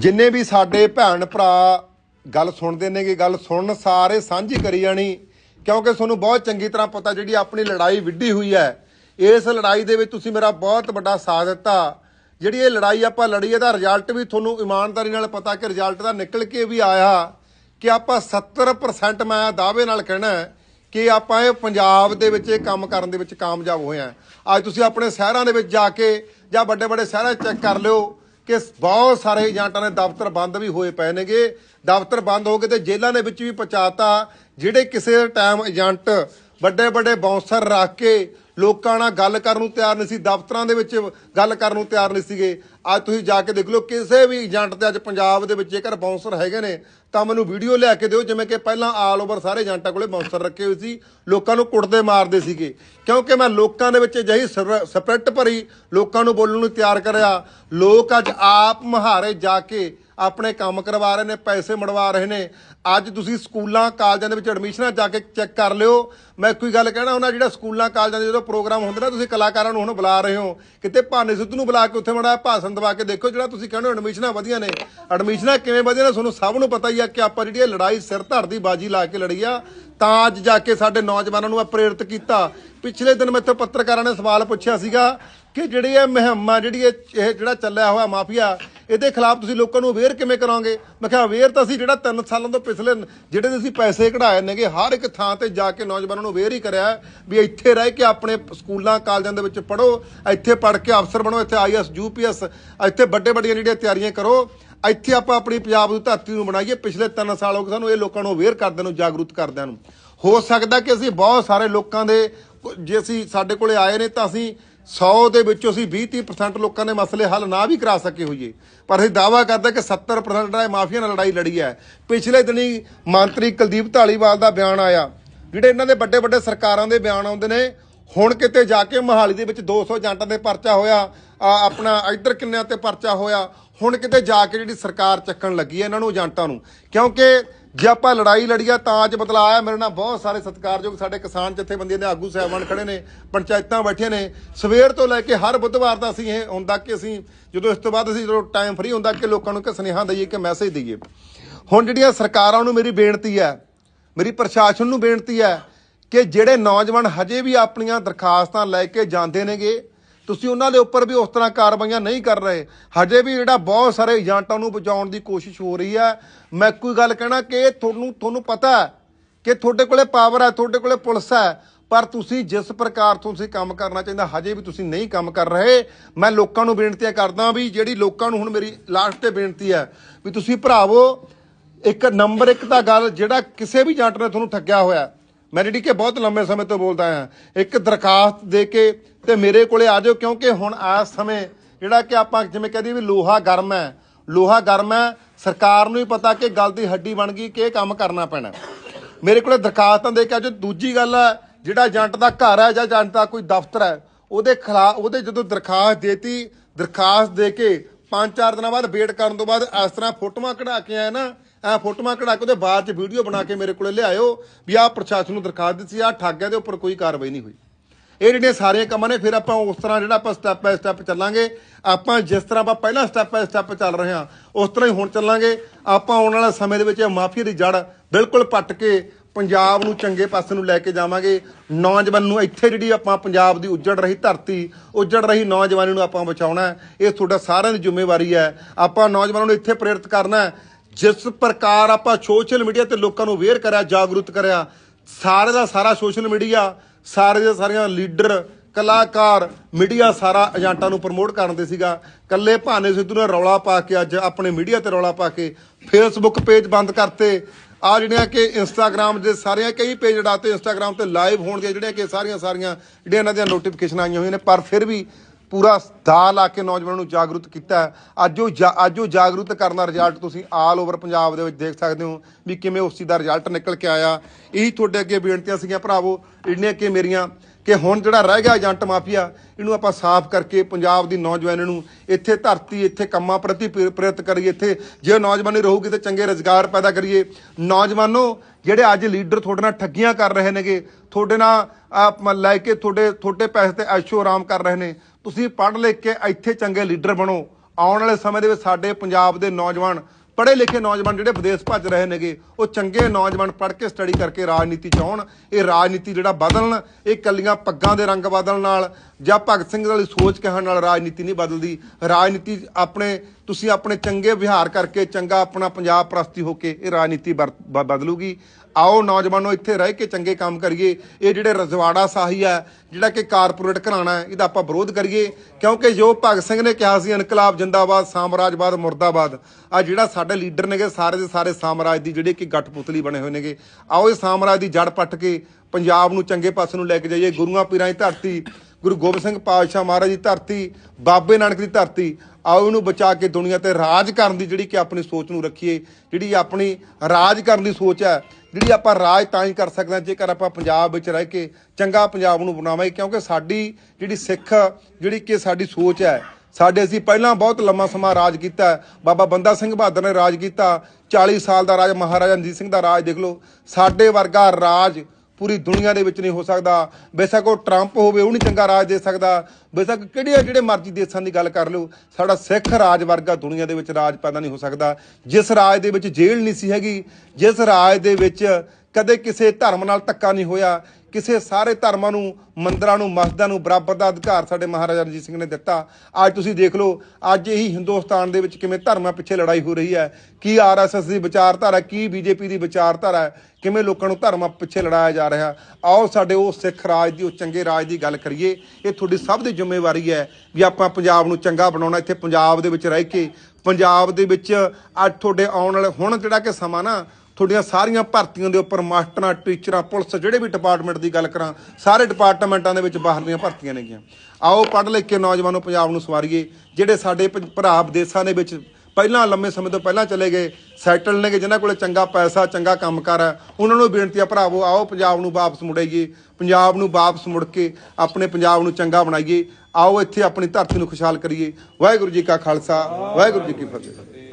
ਜਿੰਨੇ ਵੀ ਸਾਡੇ ਭੈਣ ਭਰਾ ਗੱਲ ਸੁਣਦੇ ਨੇਗੇ, ਗੱਲ ਸੁਣਨ ਸਾਰੇ ਸਾਂਝੀ ਕਰੀ ਜਾਣੀ, ਕਿਉਂਕਿ ਤੁਹਾਨੂੰ ਬਹੁਤ ਚੰਗੀ ਤਰ੍ਹਾਂ ਪਤਾ ਜਿਹੜੀ ਆਪਣੀ ਲੜਾਈ ਵਿੱਢੀ ਹੋਈ ਹੈ, ਇਸ ਲੜਾਈ ਦੇ ਵਿੱਚ ਤੁਸੀਂ ਮੇਰਾ ਬਹੁਤ ਵੱਡਾ ਸਾਥ ਦਿੱਤਾ। ਜਿਹੜੀ ਇਹ ਲੜਾਈ ਆਪਾਂ ਲੜੀ ਇਹਦਾ ਰਿਜ਼ਲਟ ਵੀ ਤੁਹਾਨੂੰ ਇਮਾਨਦਾਰੀ ਨਾਲ ਪਤਾ ਕਿ ਰਿਜ਼ਲਟ ਦਾ ਨਿਕਲ ਕੇ ਵੀ ਆਇਆ, ਕਿ ਆਪਾਂ 70% ਮੈਂ ਦਾਅਵੇ ਨਾਲ ਕਹਿਣਾ ਕਿ ਆਪਾਂ ਇਹ ਪੰਜਾਬ ਦੇ ਵਿੱਚ ਇਹ ਕੰਮ ਕਰਨ ਦੇ ਵਿੱਚ ਕਾਮਯਾਬ ਹੋਏ ਆ ਅੱਜ ਤੁਸੀਂ ਆਪਣੇ ਸ਼ਹਿਰਾਂ ਦੇ ਵਿੱਚ ਜਾ ਕੇ ਜਾਂ ਵੱਡੇ ਵੱਡੇ ਸ਼ਹਿਰਾਂ 'ਚ ਚੈੱਕ ਕਰ ਲਿਓ ਕਿ ਬਹੁਤ ਸਾਰੇ ਏਜੰਟਾਂ ਨੇ ਦਫ਼ਤਰ ਬੰਦ ਵੀ ਹੋਏ ਪਏ ਨੇਗੇ। ਦਫ਼ਤਰ ਬੰਦ ਹੋ ਗਏ ਤੇ ਜੇਲ੍ਹਾਂ ਦੇ ਵਿੱਚ ਵੀ ਪਹੁੰਚਾਤਾ। ਜਿਹੜੇ ਕਿਸੇ ਟਾਈਮ ਏਜੰਟ ਵੱਡੇ ਵੱਡੇ ਬੌਂਸਰ ਰੱਖ ਕੇ ਲੋਕਾਂ ਨਾਲ ਗੱਲ ਕਰਨ ਨੂੰ ਤਿਆਰ ਨਹੀਂ ਸੀ, ਦਫ਼ਤਰਾਂ ਦੇ ਵਿੱਚ ਗੱਲ ਕਰਨ ਨੂੰ ਤਿਆਰ ਨਹੀਂ ਸੀਗੇ। ਅੱਜ ਤੁਸੀਂ ਜਾ ਕੇ ਦੇਖ ਲਓ, ਕਿਸੇ ਵੀ ਏਜੰਟ ਤੇ ਅੱਜ ਪੰਜਾਬ ਦੇ ਵਿੱਚ ਜੇਕਰ ਬਾਉਂਸਰ ਹੈਗੇ ਨੇ, ਤਾਂ ਮੈਨੂੰ ਵੀਡੀਓ ਲਿਆ ਕੇ ਦਿਓ, ਜਿਵੇਂ ਕਿ ਪਹਿਲਾਂ ਆਲ ਓਵਰ ਸਾਰੇ ਏਜੰਟਾਂ ਕੋਲੇ ਬਾਉਂਸਰ ਰੱਖੇ ਹੋਏ ਸੀ, ਲੋਕਾਂ ਨੂੰ ਕੁੱਟਦੇ ਮਾਰਦੇ ਸੀਗੇ। ਕਿਉਂਕਿ ਮੈਂ ਲੋਕਾਂ ਦੇ ਵਿੱਚ ਅਜਿਹੀ ਸਪਰਿਟ ਭਰੀ ਲੋਕਾਂ ਨੂੰ ਬੋਲਣ ਨੂੰ ਤਿਆਰ ਕਰਿਆ। ਲੋਕ ਅੱਜ ਆਪ ਮਹਾਰੇ ਜਾ ਕੇ ਆਪਣੇ ਕੰਮ ਕਰਵਾ ਰਹੇ ਨੇ, ਪੈਸੇ ਮੜਵਾ ਰਹੇ ਨੇ। ਅੱਜ ਤੁਸੀਂ ਸਕੂਲਾਂ, ਕਾਲਜਾਂ ਦੇ ਵਿੱਚ ਐਡਮਿਸ਼ਨਾਂ ਜਾ ਕੇ ਚੈੱਕ ਕਰ ਲਿਓ। ਮੈਂ ਕੋਈ ਗੱਲ ਕਹਿਣਾ, ਉਹਨਾਂ ਜਿਹੜਾ ਸਕੂਲਾਂ, ਕਾਲਜਾਂ ਦੇ ਜਦੋਂ ਪ੍ਰੋਗਰਾਮ ਹੁੰਦੇ ਨਾ, ਤੁਸੀਂ ਕਲਾਕਾਰਾਂ ਨੂੰ ਹੁਣ ਬੁਲਾ ਰਹੇ ਹੋ। ਕਿਤੇ ਭਾਨੇ ਸਿੱਧੂ ਨੂੰ ਬੁਲਾ ਕੇ ਉੱਥੇ ਮੜਾ ਭਾਸ਼ਣ ਦਵਾ ਕੇ ਦੇਖੋ ਜਿਹੜਾ ਤੁਸੀਂ ਕਹਿੰਦੇ ਹੋ ਐਡਮਿਸ਼ਨਾਂ ਵਧੀਆ ਨੇ। ਐਡਮਿਸ਼ਨਾਂ ਕਿਵੇਂ ਵਧੀਆ ਨੇ, ਤੁਹਾਨੂੰ ਸਭ ਨੂੰ ਪਤਾ ਹੀ ਆ ਕਿ ਆਪਾਂ ਜਿਹੜੀ ਇਹ ਲੜਾਈ ਸਿਰ ਧੜ ਦੀ ਬਾਜੀ ਲਾ ਕੇ ਲੜੀ ਆ। ਤਾਂ ਅੱਜ ਜਾ ਕੇ ਸਾਡੇ ਨੌਜਵਾਨਾਂ ਨੂੰ ਆ ਪ੍ਰੇਰਿਤ ਕੀਤਾ। ਪਿਛਲੇ ਦਿਨ ਮੈਥੋਂ ਪੱਤਰਕਾਰਾਂ ਨੇ ਸਵਾਲ ਪੁੱਛਿਆ ਸੀਗਾ ਕਿ ਜਿਹੜੀ ਇਹ ਮੁਹਿੰਮ, ਜਿਹੜੀ ਇਹ ਇਹ ਜਿਹੜਾ ਚੱਲਿਆ ਹੋਇਆ ਮਾਫੀਆ, ਇਹਦੇ ਖਿਲਾਫ ਤੁਸੀਂ ਲੋਕਾਂ ਨੂੰ ਅਵੇਅਰ ਕਿਵੇਂ ਕਰੋਗੇ? ਮੈਂ ਕਿਹਾ ਅਵੇਅਰ ਤਾਂ ਅਸੀਂ ਜਿਹੜਾ 3 ਸਾਲਾਂ ਤੋਂ ਪਿਛਲੇ, ਜਿਹੜੇ ਅਸੀਂ ਪੈਸੇ ਕਢਾਏ ਨੇਗੇ, ਹਰ ਇੱਕ ਥਾਂ ਤੇ ਜਾ ਕੇ ਨੌਜਵਾਨਾਂ ਨੂੰ ਅਵੇਅਰ ਹੀ ਕਰਿਆ ਵੀ ਇੱਥੇ ਰਹਿ ਕੇ ਆਪਣੇ ਸਕੂਲਾਂ, ਕਾਲਜਾਂ ਦੇ ਵਿੱਚ ਪੜੋ ਇੱਥੇ ਪੜ ਕੇ ਅਫਸਰ ਬਣੋ, ਇੱਥੇ ਆਈਐਸ, ਯੂਪੀਐਸ, ਇੱਥੇ ਵੱਡੇ ਵੱਡੀਆਂ ਜਿਹੜੀਆਂ ਤਿਆਰੀਆਂ ਕਰੋ, ਇੱਥੇ ਆਪਾਂ ਆਪਣੀ ਪੰਜਾਬ ਦੀ ਧਰਤੀ ਨੂੰ ਬਣਾਈਏ। ਪਿਛਲੇ 3 ਸਾਲ ਹੋ ਗਏ ਸਾਨੂੰ ਇਹ ਲੋਕਾਂ ਨੂੰ ਅਵੇਅਰ ਕਰਦਿਆਂ ਨੂੰ, ਜਾਗਰੂਕ ਕਰਦਿਆਂ ਨੂੰ। ਹੋ ਸਕਦਾ ਕਿ ਅਸੀਂ ਬਹੁਤ ਸਾਰੇ ਲੋਕਾਂ ਦੇ, ਜੇ ਅਸੀਂ ਸਾਡੇ ਕੋਲੇ ਆਏ ਨੇ ਤਾਂ ਅਸੀਂ 100 ਦੇ ਵਿੱਚੋਂ ਅਸੀਂ 20-30% ਲੋਕਾਂ ਦੇ ਮਸਲੇ ਹੱਲ ਨਾ ਵੀ ਕਰਾ ਸਕੇ ਹੋਈਏ। ਪਰ ਅਸੀਂ ਦਾਵਾ ਕਰਦੇ ਕਿ 70% ਜਿਹੜਾ ਇਹ ਮਾਫੀਆ ਨਾਲ ਲੜਾਈ ਲੜੀ ਹੈ। ਪਿਛਲੇ ਦਿਨੀ ਮੰਤਰੀ ਕੁਲਦੀਪ ਢਾਲੀਵਾਲ ਦਾ ਬਿਆਨ ਆਇਆ। ਜਿਹੜੇ ਇਹਨਾਂ ਦੇ ਵੱਡੇ ਵੱਡੇ ਸਰਕਾਰਾਂ ਦੇ ਬਿਆਨ ਆਉਂਦੇ ਨੇ, ਹੁਣ ਕਿਤੇ ਜਾ ਕੇ ਮਹਾਲੀ ਦੇ ਵਿੱਚ 200 ਏਜੰਟਾਂ ਦੇ ਪਰਚਾ ਹੋਇਆ ਆਪਣਾ ਇੱਧਰ ਕਿੰਨਿਆਂ ਤੇ ਪਰਚਾ ਹੋਇਆ, ਹੁਣ ਕਿਤੇ ਜਾ ਕੇ ਜਿਹੜੀ ਸਰਕਾਰ ਚੱਕਣ ਲੱਗੀ ਹੈ ਇਹਨਾਂ ਨੂੰ ਏਜੰਟਾਂ ਨੂੰ। ਕਿਉਂਕਿ ਜੇ ਆਪਾਂ ਲੜਾਈ ਲੜੀਆ ਤਾਂ ਅੱਜ ਬਦਲਾ ਆਇਆ। ਮੇਰੇ ਨਾਲ ਬਹੁਤ ਸਾਰੇ ਸਤਿਕਾਰਯੋਗ ਸਾਡੇ ਕਿਸਾਨ ਜਥੇਬੰਦੀਆਂ ਦੇ ਆਗੂ ਸਾਹਿਬਾਨ ਖੜੇ ਨੇ, ਪੰਚਾਇਤਾਂ ਬੈਠੀਆਂ ਨੇ। ਸਵੇਰ ਤੋਂ ਲੈ ਕੇ ਹਰ ਬੁੱਧਵਾਰ ਦਾ ਅਸੀਂ ਇਹ ਹੁੰਦਾ ਕਿ ਅਸੀਂ, ਜਦੋਂ ਇਸ ਤੋਂ ਬਾਅਦ ਅਸੀਂ ਜਦੋਂ ਟਾਈਮ ਫ੍ਰੀ ਹੁੰਦਾ ਕਿ ਲੋਕਾਂ ਨੂੰ ਕਿ ਸੁਨੇਹਾ ਦਈਏ ਕਿ ਮੈਸੇਜ ਦਈਏ। ਹੁਣ ਜਿਹੜੀਆਂ ਸਰਕਾਰਾਂ ਨੂੰ ਮੇਰੀ ਬੇਨਤੀ ਹੈ, ਮੇਰੀ ਪ੍ਰਸ਼ਾਸਨ ਨੂੰ ਬੇਨਤੀ ਹੈ ਕਿ ਜਿਹੜੇ ਨੌਜਵਾਨ ਹਜੇ ਵੀ ਆਪਣੀਆਂ ਦਰਖਾਸਤਾਂ ਲੈ ਕੇ ਜਾਂਦੇ ਨੇਗੇ ਤੁਸੀਂ ਉਹਨਾਂ ਦੇ ਉੱਪਰ ਵੀ ਉਸ ਤਰ੍ਹਾਂ ਕਾਰਵਾਈਆਂ ਨਹੀਂ ਕਰ ਰਹੇ। ਹਜੇ ਵੀ ਜਿਹੜਾ ਬਹੁਤ ਸਾਰੇ ਏਜੰਟਾਂ ਨੂੰ ਬਚਾਉਣ ਦੀ ਕੋਸ਼ਿਸ਼ ਹੋ ਰਹੀ ਹੈ। ਮੈਂ ਕੋਈ ਗੱਲ ਕਹਿਣਾ ਕਿ ਤੁਹਾਨੂੰ ਤੁਹਾਨੂੰ ਪਤਾ ਹੈ ਕਿ ਤੁਹਾਡੇ ਕੋਲੇ ਪਾਵਰ ਹੈ, ਤੁਹਾਡੇ ਕੋਲੇ ਪੁਲਿਸ ਹੈ, ਪਰ ਤੁਸੀਂ ਜਿਸ ਪ੍ਰਕਾਰ ਤੋਂ ਤੁਸੀਂ ਕੰਮ ਕਰਨਾ ਚਾਹੀਦਾ, ਹਜੇ ਵੀ ਤੁਸੀਂ ਨਹੀਂ ਕੰਮ ਕਰ ਰਹੇ। ਮੈਂ ਲੋਕਾਂ ਨੂੰ ਬੇਨਤੀ ਕਰਦਾ ਵੀ ਜਿਹੜੀ ਲੋਕਾਂ ਨੂੰ ਹੁਣ ਮੇਰੀ ਲਾਸਟ ਤੇ ਬੇਨਤੀ ਹੈ ਵੀ ਤੁਸੀਂ ਭਰਾਵੋ, ਇੱਕ ਨੰਬਰ ਇੱਕ ਦਾ ਗੱਲ ਜਿਹੜਾ ਕਿਸੇ ਵੀ ਜੱਟ ਨੇ ਤੁਹਾਨੂੰ ਠੱਗਿਆ ਹੋਇਆ ਮੈਂ ਜਿਹੜੀ ਕਿ ਬਹੁਤ ਲੰਮੇ ਸਮੇਂ ਤੋਂ ਬੋਲਦਾ ਆ ਇੱਕ ਦਰਖਾਸਤ ਦੇ ਕੇ ਤੇ ਮੇਰੇ ਕੋਲੇ ਆ ਜਾਓ, ਕਿਉਂਕਿ ਹੁਣ ਆ ਸਮੇਂ ਜਿਹੜਾ ਕਿ ਆਪਾਂ ਜਿਵੇਂ ਕਹਦੇ ਵੀ ਲੋਹਾ ਗਰਮ ਹੈ। ਲੋਹਾ ਗਰਮ ਹੈ, ਸਰਕਾਰ ਨੂੰ ਹੀ ਪਤਾ ਕਿ ਗੱਲ ਦੀ ਹੱਡੀ ਬਣ ਗਈ ਕਿ ਇਹ ਕੰਮ ਕਰਨਾ ਪੈਣਾ। ਮੇਰੇ ਕੋਲੇ ਦਰਖਾਸਤਾਂ ਦੇ ਕੇ ਆਜੋ ਦੂਜੀ ਗੱਲ ਹੈ, ਜਿਹੜਾ ਏਜੰਟ ਦਾ ਘਰ ਹੈ ਜਾਂ ਏਜੰਟ ਦਾ ਕੋਈ ਦਫ਼ਤਰ ਹੈ, ਉਹਦੇ ਖਿਲਾਫ ਉਹਦੇ ਜਦੋਂ ਦਰਖਾਸਤ ਦੇਤੀ, ਦਰਖਾਸਤ ਦੇ ਕੇ ਪੰਜ ਚਾਰ ਦਿਨਾਂ ਬਾਅਦ ਵੇਟ ਕਰਨ ਤੋਂ ਬਾਅਦ ਇਸ ਤਰ੍ਹਾਂ ਫੋਟੋਆਂ ਕਢਾ ਕੇ ਆਇਆ ਨਾ, ਇਹ ਫੋਟੋਆਂ ਕਢਾ ਕੇ ਉਹਦੇ ਬਾਅਦ ਚ ਵੀਡੀਓ ਬਣਾ ਕੇ ਮੇਰੇ ਕੋਲੇ ਲਿਆਇਓ ਵੀ ਆਹ ਪ੍ਰਸ਼ਾਸਨ ਨੂੰ ਦਰਖਾਸਤ ਦਿੱਤੀ ਆ ਠੱਗਿਆ ਦੇ ਉੱਪਰ ਕੋਈ ਕਾਰਵਾਈ ਨਹੀਂ ਹੋਈ। ਇਹ ਜਿਹੜੀਆਂ ਸਾਰੀਆਂ ਕੰਮਾਂ ਨੇ, ਫਿਰ ਆਪਾਂ ਉਸ ਤਰ੍ਹਾਂ ਜਿਹੜਾ ਆਪਾਂ ਸਟੈਪ ਬਾਏ ਸਟੈਪ ਚੱਲਾਂਗੇ। ਆਪਾਂ ਜਿਸ ਤਰ੍ਹਾਂ ਆਪਾਂ ਪਹਿਲਾਂ ਸਟੈਪ ਬਾਏ ਸਟੈਪ ਚੱਲ ਰਹੇ ਹਾਂ, ਉਸ ਤਰ੍ਹਾਂ ਹੀ ਹੁਣ ਚੱਲਾਂਗੇ। ਆਪਾਂ ਆਉਣ ਵਾਲੇ ਸਮੇਂ ਦੇ ਵਿੱਚ ਮਾਫੀਆ ਦੀ ਜੜ ਬਿਲਕੁਲ ਪੱਟ ਕੇ ਪੰਜਾਬ ਨੂੰ ਚੰਗੇ ਪਾਸੇ ਨੂੰ ਲੈ ਕੇ ਜਾਵਾਂਗੇ। ਨੌਜਵਾਨ ਨੂੰ ਇੱਥੇ ਜਿਹੜੀ ਆਪਾਂ ਪੰਜਾਬ ਦੀ ਉੱਜੜ ਰਹੀ ਧਰਤੀ, ਉੱਜੜ ਰਹੀ ਨੌਜਵਾਨੀ ਨੂੰ ਆਪਾਂ ਬਚਾਉਣਾ ਇਹ ਤੁਹਾਡਾ ਸਾਰਿਆਂ ਦੀ ਜ਼ਿੰਮੇਵਾਰੀ ਹੈ। ਆਪਾਂ ਨੌਜਵਾਨਾਂ ਨੂੰ ਇੱਥੇ ਪ੍ਰੇਰਿਤ ਕਰਨਾ ਜਿਸ ਪ੍ਰਕਾਰ ਆਪਾਂ ਸੋਸ਼ਲ ਮੀਡੀਆ ਤੇ ਲੋਕਾਂ ਨੂੰ ਅਵੇਅਰ ਕਰਿਆ, ਜਾਗਰੂਕ ਕਰਿਆ, ਸਾਰੇ ਦਾ ਸਾਰਾ ਸੋਸ਼ਲ ਮੀਡੀਆ ਸਾਰੇ ਦੇ ਸਾਰੀਆਂ ਲੀਡਰ, ਕਲਾਕਾਰ, ਮੀਡੀਆ ਸਾਰਾ ਏਜੰਟਾਂ ਨੂੰ ਪ੍ਰਮੋਟ ਕਰਨ ਦੇ ਸੀਗਾ। ਕੱਲੇ ਭਾਨੇ ਸਿੱਧੂ ਨੇ ਰੌਲਾ ਪਾ ਕੇ ਅੱਜ ਆਪਣੇ ਮੀਡੀਆ ਤੇ ਰੌਲਾ ਪਾ ਕੇ ਫੇਸਬੁੱਕ ਪੇਜ ਬੰਦ ਕਰਤੇ। ਆ ਜਿਹੜੀਆਂ ਕਿ ਇੰਸਟਾਗ੍ਰam ਦੇ ਸਾਰੀਆਂ ਕਈ ਪੇਜ ਡਾਤੇ ਇੰਸਟਾਗ੍ਰam ਤੇ ਲਾਈਵ ਹੋਣ ਦੀਆਂ ਜਿਹੜੀਆਂ ਕਿ ਸਾਰੀਆਂ ਸਾਰੀਆਂ ਜਿਹੜੀਆਂ ਇਹਨਾਂ ਦੀਆਂ ਨੋਟੀਫਿਕੇਸ਼ਨ ਆਈਆਂ ਹੋਈਆਂ ਨੇ, ਪਰ ਫਿਰ ਵੀ ਪੂਰਾ ਦਾ ਲਾ ਕੇ ਨੌਜਵਾਨਾਂ ਨੂੰ ਜਾਗਰੂਕ ਕੀਤਾ ਅੱਜ ਉਹ ਜਾ- ਅੱਜ ਉਹ ਜਾਗਰੂਕ ਕਰਨ ਦਾ ਰਿਜ਼ਲਟ ਤੁਸੀਂ ਆਲ ਓਵਰ ਪੰਜਾਬ ਦੇ ਵਿੱਚ ਦੇਖ ਸਕਦੇ ਹੋ ਵੀ ਕਿਵੇਂ ਉਸ ਚੀਜ਼ ਦਾ ਰਿਜ਼ਲਟ ਨਿਕਲ ਕੇ ਆਇਆ। ਇਹੀ ਤੁਹਾਡੇ ਅੱਗੇ ਬੇਨਤੀਆਂ ਸੀਗੀਆਂ, ਭਰਾਵੋ ਜਿਹੜੀਆਂ ਕਿ ਮੇਰੀਆਂ ਕਿ ਹੁਣ ਜਿਹੜਾ ਰਹਿ ਗਿਆ ਏਜੰਟ ਮਾਫੀਆ, ਇਹਨੂੰ ਆਪਾਂ ਸਾਫ਼ ਕਰਕੇ ਪੰਜਾਬ ਦੀ ਨੌਜਵਾਨਾਂ ਨੂੰ ਇੱਥੇ ਧਰਤੀ, ਇੱਥੇ ਕੰਮਾਂ ਪ੍ਰਤੀ ਪ੍ਰੇਰਿਤ ਕਰੀਏ, ਇੱਥੇ ਜੇ ਨੌਜਵਾਨੀ ਰਹੂਗੀ ਤੇ ਚੰਗੇ ਰੁਜ਼ਗਾਰ ਪੈਦਾ ਕਰੀਏ। ਨੌਜਵਾਨੋ, ਜਿਹੜੇ ਅੱਜ ਲੀਡਰ ਤੁਹਾਡੇ ਨਾਲ ਠੱਗੀਆਂ ਕਰ ਰਹੇ ਨੇਗੇ, ਤੁਹਾਡੇ ਨਾਲ ਲੈ ਕੇ ਤੁਹਾਡੇ ਤੁਹਾਡੇ ਪੈਸੇ ਤੇ ਐਸ਼ੋ ਆਰਾਮ ਕਰ ਰਹੇ ਨੇ, ਤੁਸੀਂ ਪੜ੍ਹ ਲਿਖ ਕੇ ਇੱਥੇ ਚੰਗੇ ਲੀਡਰ ਬਣੋ। ਆਉਣ ਵਾਲੇ ਸਮੇਂ ਦੇ ਵਿੱਚ ਸਾਡੇ ਪੰਜਾਬ ਦੇ ਨੌਜਵਾਨ ਪੜ੍ਹੇ ਲਿਖੇ ਨੌਜਵਾਨ ਜਿਹੜੇ ਵਿਦੇਸ਼ ਭੱਜ ਰਹੇ ਨੇਗੇ, ਉਹ ਚੰਗੇ ਨੌਜਵਾਨ ਪੜ੍ਹ ਕੇ ਸਟੱਡੀ ਕਰਕੇ ਰਾਜਨੀਤੀ ਚ ਆਉਣ, ਇਹ ਰਾਜਨੀਤੀ ਜਿਹੜਾ ਬਦਲਣ, ਇਹ ਕੱਲੀਆਂ ਪੱਗਾਂ ਦੇ ਰੰਗ ਬਦਲਣ ਨਾਲ ਜਾਂ ਭਗਤ ਸਿੰਘ ਵਾਲੀ ਸੋਚ ਕਹਿਣ ਨਾਲ ਰਾਜਨੀਤੀ ਨਹੀਂ ਬਦਲਦੀ। ਰਾਜਨੀਤੀ ਆਪਣੇ, ਤੁਸੀਂ ਆਪਣੇ ਚੰਗੇ ਵਿਹਾਰ ਕਰਕੇ, ਚੰਗਾ ਆਪਣਾ ਪੰਜਾਬ ਪ੍ਰਸਤੀ ਹੋ ਕੇ ਇਹ ਰਾਜਨੀਤੀ ਬਰ- ਬਦਲੂਗੀ। ਆਓ ਨੌਜਵਾਨੋ, ਇੱਥੇ ਰਹਿ ਕੇ ਚੰਗੇ ਕੰਮ ਕਰੀਏ। ਇਹ ਜਿਹੜੇ ਰਜਵਾੜਾ ਸਾਹੀ ਹੈ, ਜਿਹੜਾ ਕਿ ਕਾਰਪੋਰੇਟ ਘਰਾਣਾ ਹੈ, ਇਹਦਾ ਆਪਾਂ ਵਿਰੋਧ ਕਰੀਏ। ਕਿਉਂਕਿ ਜੋ ਭਗਤ ਸਿੰਘ ਨੇ ਕਿਹਾ ਸੀ ਇਨਕਲਾਬ ਜਿੰਦਾਬਾਦ, ਸਾਮਰਾਜਵਾਦ, ਮੁਰਦਾਬਾਦ। ਆ ਜਿਹੜਾ ਸਾਡੇ ਲੀਡਰ ਨੇਗੇ, ਸਾਰੇ ਦੇ ਸਾਰੇ ਸਾਮਰਾਜ ਦੀ ਜਿਹੜੇ ਕਿ ਗੱਠਪੁਤਲੀ ਬਣੇ ਹੋਏ ਨੇਗੇ। ਆਓ ਇਹ ਸਾਮਰਾਜ ਦੀ ਜੜ ਪੱਟ ਕੇ ਪੰਜਾਬ ਨੂੰ ਚੰਗੇ ਪਾਸੇ ਨੂੰ ਲੈ ਕੇ ਜਾਈਏ। ਗੁਰੂਆਂ ਪੀਰਾਂ ਦੀ ਧਰਤੀ, ਗੁਰੂ ਗੋਬਿੰਦ ਸਿੰਘ ਪਾਤਸ਼ਾਹ ਮਹਾਰਾਜ ਦੀ ਧਰਤੀ, ਬਾਬੇ ਨਾਨਕ ਦੀ ਧਰਤੀ। ਆਓ ਇਹਨੂੰ ਬਚਾ ਕੇ ਦੁਨੀਆ ਤੇ ਰਾਜ ਕਰਨ ਦੀ ਜਿਹੜੀ ਕਿ ਆਪਣੀ ਸੋਚ ਨੂੰ ਰੱਖੀਏ, ਜਿਹੜੀ ਆਪਣੀ ਰਾਜ ਕਰਨ ਦੀ ਸੋਚ ਹੈ, ਜਿਹੜੀ ਆਪਾਂ ਰਾਜ ਤਾਂ ਹੀ ਕਰ ਸਕਦੇ ਹਾਂ ਜੇਕਰ ਆਪਾਂ ਪੰਜਾਬ ਵਿੱਚ ਰਹਿ ਕੇ ਚੰਗਾ ਪੰਜਾਬ ਨੂੰ ਬਣਾਵਾਂਗੇ, ਕਿਉਂਕਿ ਸਾਡੀ ਜਿਹੜੀ ਸਿੱਖ, ਜਿਹੜੀ ਕਿ ਸਾਡੀ ਸੋਚ ਹੈ, ਸਾਡੇ ਅਸੀਂ ਪਹਿਲਾਂ ਬਹੁਤ ਲੰਮਾ ਸਮਾਂ ਰਾਜ ਕੀਤਾ ਬਾਬਾ ਬੰਦਾ ਸਿੰਘ ਬਹਾਦਰ ਨੇ ਰਾਜ ਕੀਤਾ 40 ਸਾਲ ਦਾ ਰਾਜ, ਮਹਾਰਾਜਾ ਰਣਜੀਤ ਸਿੰਘ ਦਾ ਰਾਜ ਦੇਖ ਲਓ, ਸਾਡੇ ਵਰਗਾ ਰਾਜ ਪੂਰੀ ਦੁਨੀਆ ਦੇ ਵਿੱਚ ਨਹੀਂ ਹੋ ਸਕਦਾ। ਬੇਸ਼ੱਕ ਉਹ ਟਰੰਪ ਹੋਵੇ, ਉਹ ਨਹੀਂ ਚੰਗਾ ਰਾਜ ਦੇ ਸਕਦਾ। ਬੇਸ਼ੱਕ ਕਿਹੜੇ ਜਿਹੜੇ ਮਰਜ਼ੀ ਦੇਸ਼ਾਂ ਦੀ ਗੱਲ ਕਰ ਲਓ। ਸਾਡਾ ਸਿੱਖ ਰਾਜ ਵਰਗਾ ਦੁਨੀਆ ਦੇ ਵਿੱਚ ਰਾਜ ਪੈਦਾ ਨਹੀਂ ਹੋ ਸਕਦਾ। ਜਿਸ ਰਾਜ ਦੇ ਵਿੱਚ ਜੇਲ੍ਹ ਨਹੀਂ ਸੀ ਹੈਗੀ, ਜਿਸ ਰਾਜ ਦੇ ਵਿੱਚ ਕਦੇ ਕਿਸੇ ਧਰਮ ਨਾਲ ਧੱਕਾ ਨਹੀਂ ਹੋਇਆ ਕਿਸੇ ਸਾਰੇ ਧਰਮਾਂ ਨੂੰ, ਮੰਦਰਾਂ ਨੂੰ, ਮਸਜਿਦਾਂ ਨੂੰ ਬਰਾਬਰ ਦਾ ਅਧਿਕਾਰ ਸਾਡੇ ਮਹਾਰਾਜਾ ਰਣਜੀਤ ਸਿੰਘ ਨੇ ਦਿੱਤਾ। ਅੱਜ ਤੁਸੀਂ ਦੇਖ ਲਓ, ਅੱਜ ਇਹੀ ਹਿੰਦੁਸਤਾਨ ਦੇ ਵਿੱਚ ਕਿਵੇਂ ਧਰਮਾਂ ਪਿੱਛੇ ਲੜਾਈ ਹੋ ਰਹੀ ਹੈ। ਕੀ ਆਰਐਸਐਸ ਦੀ ਵਿਚਾਰਧਾਰਾ, ਕੀ ਬੀਜੇਪੀ ਦੀ ਵਿਚਾਰਧਾਰਾ ਹੈ ਕਿਵੇਂ ਲੋਕਾਂ ਨੂੰ ਧਰਮਾਂ ਪਿੱਛੇ ਲੜਾਇਆ ਜਾ ਰਿਹਾ। ਆਓ ਸਾਡੇ ਉਹ ਸਿੱਖ ਰਾਜ ਦੀ, ਉਹ ਚੰਗੇ ਰਾਜ ਦੀ ਗੱਲ ਕਰੀਏ। ਇਹ ਤੁਹਾਡੀ ਸਭ ਦੀ ਜ਼ਿੰਮੇਵਾਰੀ ਹੈ ਵੀ ਆਪਾਂ ਪੰਜਾਬ ਨੂੰ ਚੰਗਾ ਬਣਾਉਣਾ, ਇੱਥੇ ਪੰਜਾਬ ਦੇ ਵਿੱਚ ਰਹਿ ਕੇ, ਪੰਜਾਬ ਦੇ ਵਿੱਚ ਅੱਜ ਤੁਹਾਡੇ ਆਉਣ ਵਾਲੇ, ਹੁਣ ਜਿਹੜਾ ਕਿ ਸਮਾਂ ਨਾ ਤੁਹਾਡੀਆਂ ਸਾਰੀਆਂ ਭਰਤੀਆਂ ਦੇ ਉੱਪਰ ਮਾਸਟਰਾਂ, ਟੀਚਰਾਂ, ਪੁਲਿਸ, ਜਿਹੜੇ ਵੀ ਡਿਪਾਰਟਮੈਂਟ ਦੀ ਗੱਲ ਕਰਾਂ, ਸਾਰੇ ਡਿਪਾਰਟਮੈਂਟਾਂ ਦੇ ਵਿੱਚ ਬਾਹਰ ਦੀਆਂ ਭਰਤੀਆਂ ਨੇਗੀਆਂ। ਆਓ, ਪੜ੍ਹ ਲਿਖ ਕੇ ਨੌਜਵਾਨੋ ਪੰਜਾਬ ਨੂੰ ਸਵਾਰੀਏ, ਜਿਹੜੇ ਸਾਡੇ ਪ- ਭਰਾ ਵਿਦੇਸ਼ਾਂ ਦੇ ਵਿੱਚ ਪਹਿਲਾਂ ਲੰਮੇ ਸਮੇਂ ਤੋਂ ਪਹਿਲਾਂ ਚਲੇ ਗਏ ਸੈਟਲ ਨੇਗੇ, ਜਿਨ੍ਹਾਂ ਕੋਲੇ ਚੰਗਾ ਪੈਸਾ, ਚੰਗਾ ਕੰਮਕਾਰ ਹੈ, ਉਹਨਾਂ ਨੂੰ ਬੇਨਤੀ ਆ, ਭਰਾਵੋ, ਆਓ ਪੰਜਾਬ ਨੂੰ ਵਾਪਸ ਮੁੜਾਈਏ, ਪੰਜਾਬ ਨੂੰ ਵਾਪਸ ਮੁੜ ਕੇ ਆਪਣੇ ਪੰਜਾਬ ਨੂੰ ਚੰਗਾ ਬਣਾਈਏ, ਆਓ ਇੱਥੇ ਆਪਣੀ ਧਰਤੀ ਨੂੰ ਖੁਸ਼ਹਾਲ ਕਰੀਏ। ਵਾਹਿਗੁਰੂ ਜੀ ਕਾ ਖਾਲਸਾ, ਵਾਹਿਗੁਰੂ ਜੀ ਕੀ ਫਤਿਹ।